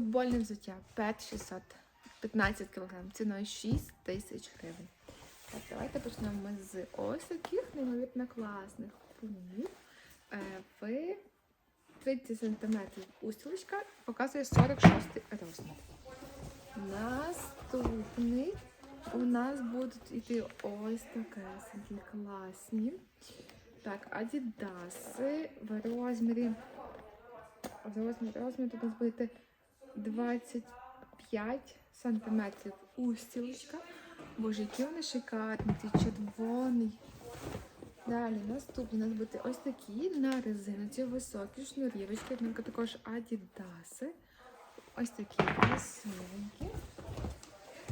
Футбольне взуття Пет 600, 15 кг, ціною 6 тисяч гривень. Так, давайте почнемо ми з ось таких неймовірно класних пумів. Е, В 30 см устілочка показує 46 розмір. Наступний у нас будуть йти ось такесенькі класні. Так, адідаси в розмірі. В розмірі, розмір тут у нас буде 25 сантиметрів устілочка. Боже, які вони шикарні, цей червоний. Далі наступні у нас будуть ось такі на резинці високі шнурівочки. Ну, також адідаси. Ось такі красивенькі.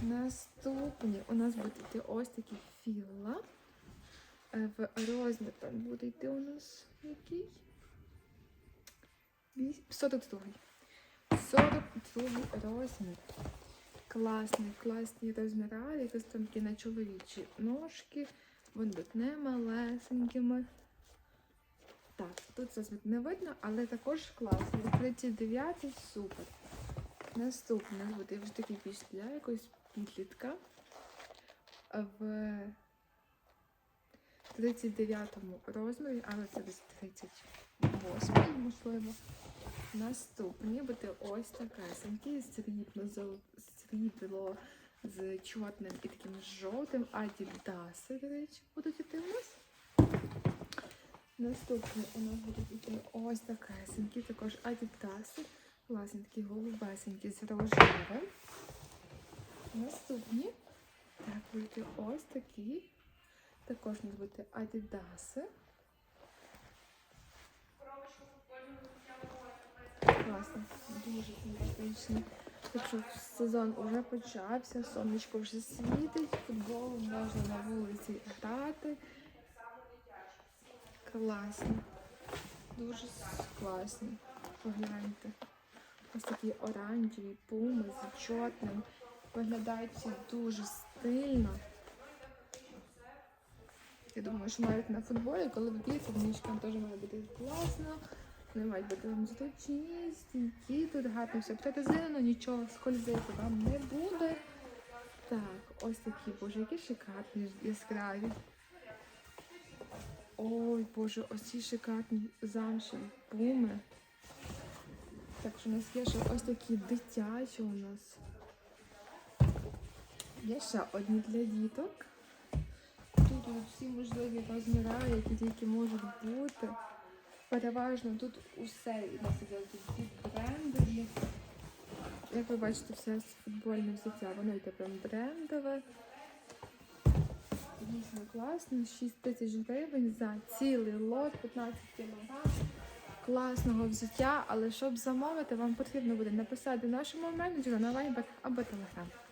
Наступні у нас будуть ось такі філа. Е, В розмір там буде йти у нас який? 42. 42 розмір. Класний, класні розміри, якось там такі на чоловічі ножки. Вони будуть не малесенькими. Так, тут розмір не видно, але також класний. 39 супер. Наступний буде вже такий більш для якоїсь підлітка. В 39 розмірі, але це десь 38, можливо. Наступні буде ось такесенькі, срібно, срібло з чорним і таким жовтим. Адідаси, до речі, будуть іти у нас. Наступні у нас будуть іти ось такесенькі, також адідаси. Класні такі голубесенькі з рожевим. Наступні так, будуть ось такі. Також у нас будуть адідаси. Класно, дуже симпатичні. Так що сезон вже почався, сонечко вже світить, футбол можна на вулиці грати. Класно. Дуже класні. Погляньте. Ось такі оранжеві пуми з чорним. Виглядають дуже стильно. Я думаю, що навіть на футболі, коли ви ніжкам теж має бути класно. Вони мають бути вам зручні, стійкі, тут гарно все прорезинено, нічого скользити вам не буде. Так, ось такі, боже, які шикарні яскраві. Ой, боже, ось ці шикарні замшеві пуми. Так що у нас є ще ось такі дитячі у нас. Є ще одні для діток. Тут всі можливі розміри, які тільки можуть бути. Переважно тут усе тут брендові. Як ви бачите, все футбольне взуття, воно йде прям брендове. Дійсно класно, 6 тисяч гривень за цілий лот, 15 кг. Класного взуття, але щоб замовити, вам потрібно буде написати нашому менеджеру на Viber або Telegram.